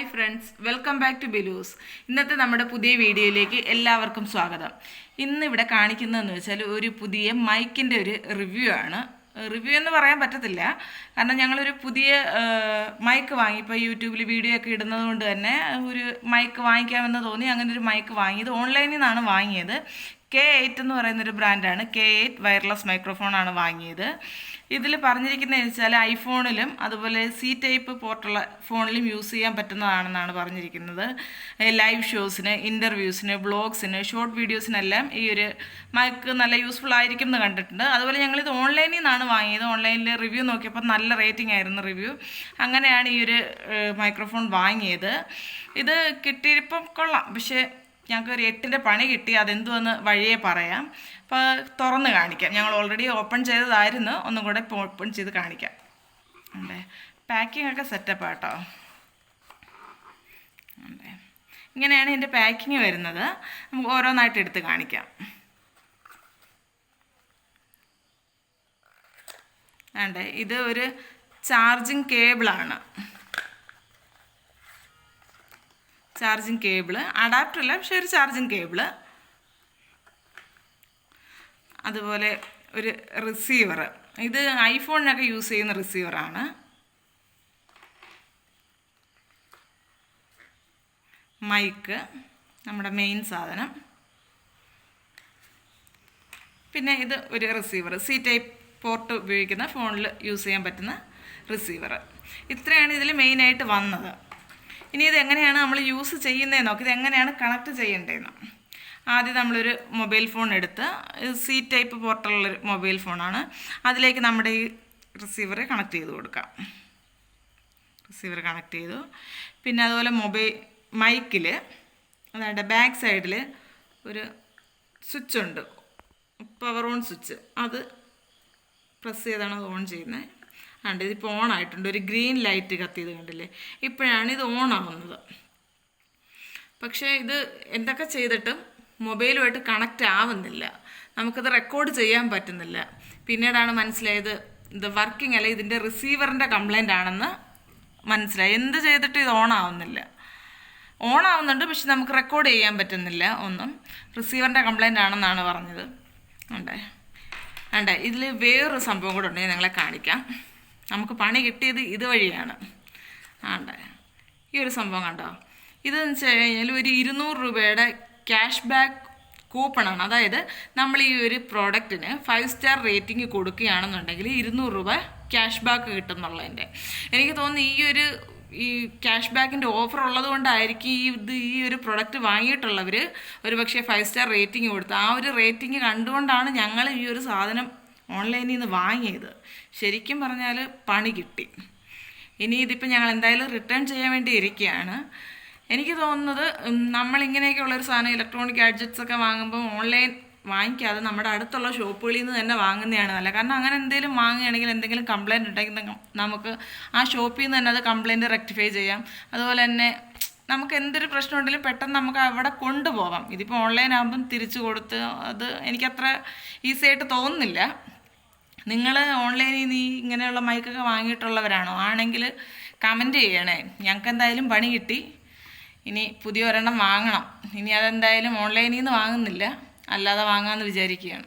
Hi friends welcome back to ബിലൂസ് ഇന്നത്തെ നമ്മുടെ പുതിയ വീഡിയോയിലേക്ക് എല്ലാവർക്കും സ്വാഗതം. ഇന്ന് ഇവിടെ കാണിക്കുന്നതെന്ന് വെച്ചാൽ ഒരു പുതിയ മൈക്കിന്റെ ഒരു റിവ്യൂ ആണ്. റിവ്യൂ എന്ന് പറയാൻ പറ്റത്തില്ല. കാരണം ഞങ്ങളൊരു പുതിയ മൈക്ക് വാങ്ങി ഇപ്പോൾ യൂട്യൂബിൽ വീഡിയോ ഒക്കെ ഇടുന്നത് കൊണ്ട് തന്നെ ഒരു മൈക്ക് വാങ്ങിക്കാമെന്ന് തോന്നി. അങ്ങനെ ഒരു മൈക്ക് വാങ്ങി ഇത് ഓൺലൈനിൽ നിന്നാണ് വാങ്ങിയത്. കെ എയ്റ്റ് എന്ന് പറയുന്നൊരു ബ്രാൻഡാണ് കെ എയ്റ്റ് വയർലെസ് മൈക്രോഫോൺ ആണ് വാങ്ങിയത്. ഇതിൽ പറഞ്ഞിരിക്കുന്നത് വെച്ചാൽ ഐഫോണിലും അതുപോലെ സി ടൈപ്പ് പോർട്ടുള്ള ഫോണിലും യൂസ് ചെയ്യാൻ പറ്റുന്നതാണെന്നാണ് പറഞ്ഞിരിക്കുന്നത്. ലൈവ് ഷോസിന് ഇന്റർവ്യൂസിന് ബ്ലോഗ്സിന് ഷോർട്ട് വീഡിയോസിനെല്ലാം ഈ ഒരു മൈക്ക് നല്ല യൂസ്ഫുൾ ആയിരിക്കും എന്ന് കണ്ടിട്ടുണ്ട്. അതുപോലെ ഞങ്ങളിത് ഓൺലൈനിൽ നിന്നാണ് വാങ്ങിയത്. ഓൺലൈനിൽ റിവ്യൂ നോക്കിയപ്പോൾ നല്ല റേറ്റിംഗ് ആയിരുന്നു റിവ്യൂ അങ്ങനെയാണ് ഈ ഒരു മൈക്രോഫോൺ വാങ്ങിയത്. ഇത് കിട്ടിയപ്പം കൊള്ളാം. പക്ഷേ ഞങ്ങൾക്ക് ഒരു എട്ടിന്റെ പണി കിട്ടി അതെന്തുവെന്ന് വഴിയെ പറയാം. അപ്പോൾ തുറന്ന് കാണിക്കാം. ഞങ്ങൾ ഓൾറെഡി ഓപ്പൺ ചെയ്തതായിരുന്നു. ഒന്നും കൂടെ ഓപ്പൺ ചെയ്ത് കാണിക്കാം. അതെ. പാക്കിംഗ് ഒക്കെ സെറ്റപ്പ് കേട്ടോ അതെ. ഇങ്ങനെയാണ് ഇതിന്റെ പാക്കിങ് വരുന്നത്. നമുക്ക് ഓരോന്നായിട്ട് എടുത്ത് കാണിക്കാം. അതെ. ഇത് ഒരു ചാർജിങ് കേബിളാണ് ചാർജിങ് കേബിൾ. അഡാപ്റ്റർ അല്ല പക്ഷെ ഒരു ചാർജിങ് കേബിൾ. അതുപോലെ ഒരു റിസീവർ ഇത് ഐഫോണിനൊക്കെ യൂസ് ചെയ്യുന്ന റിസീവറാണ്. മൈക്ക് നമ്മുടെ മെയിൻ സാധനം. പിന്നെ ഇത് ഒരു റിസീവർ സി ടൈപ്പ് പോർട്ട് ഉപയോഗിക്കുന്ന ഫോണിൽ യൂസ് ചെയ്യാൻ പറ്റുന്ന റിസീവർ ഇത്രയാണ് ഇതിൽ മെയിനായിട്ട് വന്നത്. ഇനി ഇത് എങ്ങനെയാണ് നമ്മൾ യൂസ് ചെയ്യുന്നതെന്ന്? നോക്കി ഇത് എങ്ങനെയാണ് കണക്ട് ചെയ്യേണ്ടതെന്ന്? ആദ്യം നമ്മളൊരു മൊബൈൽ ഫോൺ എടുത്ത് സി ടൈപ്പ് പോർട്ടലുള്ളൊരു മൊബൈൽ ഫോണാണ് അതിലേക്ക് നമ്മുടെ ഈ റിസീവറെ കണക്ട് ചെയ്ത് കൊടുക്കാം. റിസീവർ കണക്ട് ചെയ്തു. പിന്നെ അതുപോലെ മൊബൈൽ മൈക്കിൽ അതായത് ബാക്ക് സൈഡിൽ ഒരു സ്വിച്ച് ഉണ്ട്. പവർ ഓൺ സ്വിച്ച് അത് പ്രസ് ചെയ്താണ് അത് ഓൺ ചെയ്യുന്നത്. ഉണ്ട് ഇതിപ്പോൾ ഓൺ ആയിട്ടുണ്ട് ഒരു ഗ്രീൻ ലൈറ്റ് കത്തിയത് കണ്ടില്ലേ? ഇപ്പോഴാണ് ഇത് ഓണാവുന്നത്. പക്ഷേ ഇത് എന്തൊക്കെ ചെയ്തിട്ടും മൊബൈലുമായിട്ട് കണക്റ്റ് ആവുന്നില്ല. നമുക്കത് റെക്കോർഡ് ചെയ്യാൻ പറ്റുന്നില്ല. പിന്നീടാണ് മനസ്സിലായത് ഇത് വർക്കിംഗ് അല്ല ഇതിന്റെ റിസീവറിന്റെ കംപ്ലൈന്റ് ആണെന്ന് മനസ്സിലായി. എന്ത് ചെയ്തിട്ട് ഇത് ഓണാവുന്നില്ല. ഓണാവുന്നുണ്ട് പക്ഷെ നമുക്ക് റെക്കോർഡ് ചെയ്യാൻ പറ്റുന്നില്ല ഒന്നും. റിസീവറിന്റെ കംപ്ലൈന്റ് ആണെന്നാണ് പറഞ്ഞത്. ഉണ്ടേ ഉണ്ടേ ഇതിൽ വേറൊരു സംഭവം കൂടെ ഉണ്ടെങ്കിൽ നിങ്ങളെ കാണിക്കാം. നമുക്ക് പണി കിട്ടിയത് ഇതുവഴിയാണ്. ആണ്ട്. ഈ ഒരു സംഭവം കണ്ടോ? ഇതെന്ന് വെച്ച് കഴിഞ്ഞാൽ ഒരു ഇരുന്നൂറ് രൂപയുടെ ക്യാഷ് ബാക്ക് കൂപ്പണാണ്. അതായത് നമ്മൾ ഈ ഒരു പ്രോഡക്റ്റിന് ഫൈവ് സ്റ്റാർ റേറ്റിംഗ് കൊടുക്കുകയാണെന്നുണ്ടെങ്കിൽ ഇരുന്നൂറ് രൂപ ക്യാഷ് ബാക്ക് കിട്ടുന്നുള്ളതിന്റെ. എനിക്ക് തോന്നുന്നു ഈ ഒരു ഈ ക്യാഷ് ബാക്കിന്റെ ഓഫർ ഉള്ളത് കൊണ്ടായിരിക്കും ഈ ഇത് ഈ ഒരു പ്രൊഡക്റ്റ് വാങ്ങിയിട്ടുള്ളവർ ഒരു പക്ഷേ ഫൈവ് സ്റ്റാർ റേറ്റിംഗ് കൊടുത്ത് ആ ഒരു റേറ്റിംഗ് കണ്ടുകൊണ്ടാണ് ഞങ്ങൾ ഈ ഒരു സാധനം ഓൺലൈനിൽ നിന്ന് വാങ്ങിയത്. ശരിക്കും പറഞ്ഞാൽ പണി കിട്ടി. ഇനി ഇതിപ്പോൾ ഞങ്ങൾ എന്തായാലും റിട്ടേൺ ചെയ്യാൻ വേണ്ടി ഇരിക്കുകയാണ്. എനിക്ക് തോന്നുന്നത് നമ്മളിങ്ങനെയൊക്കെയുള്ളൊരു സാധനം ഇലക്ട്രോണിക് ഗാഡ്ജറ്റ്സ് ഒക്കെ വാങ്ങുമ്പോൾ ഓൺലൈൻ വാങ്ങിക്കാതെ നമ്മുടെ അടുത്തുള്ള ഷോപ്പുകളിൽ നിന്ന് തന്നെ വാങ്ങുന്നതാണ് നല്ല കാരണം അങ്ങനെ എന്തെങ്കിലും വാങ്ങുകയാണെങ്കിൽ എന്തെങ്കിലും കംപ്ലയിന്റ് ഉണ്ടെങ്കിൽ നമുക്ക് ആ ഷോപ്പിൽ നിന്ന് തന്നെ അത് കംപ്ലയിന്റ് റെക്ടിഫൈ ചെയ്യാം. അതുപോലെ തന്നെ നമുക്ക് എന്തൊരു പ്രശ്നം ഉണ്ടെങ്കിലും പെട്ടെന്ന് നമുക്ക് അവിടെ കൊണ്ടുപോകാം ഇതിപ്പോൾ ഓൺലൈൻ ആകുമ്പം തിരിച്ചു കൊടുത്ത് അത് എനിക്കത്ര ഈസി ആയിട്ട് തോന്നുന്നില്ല. നിങ്ങൾ ഓൺലൈനിൽ ഈ ഇങ്ങനെയുള്ള മൈക്കൊക്കെ വാങ്ങിയിട്ടുള്ളവരാണോ? ആണെങ്കിൽ കമന്റ് ചെയ്യണേ. ഞങ്ങൾക്ക് എന്തായാലും പണി കിട്ടി. ഇനി പുതിയ ഒരെണ്ണം വാങ്ങണം. ഇനി അതെന്തായാലും ഓൺലൈനിൽ നിന്ന് വാങ്ങുന്നില്ല. അല്ലാതെ വാങ്ങാമെന്ന് വിചാരിക്കുകയാണ്.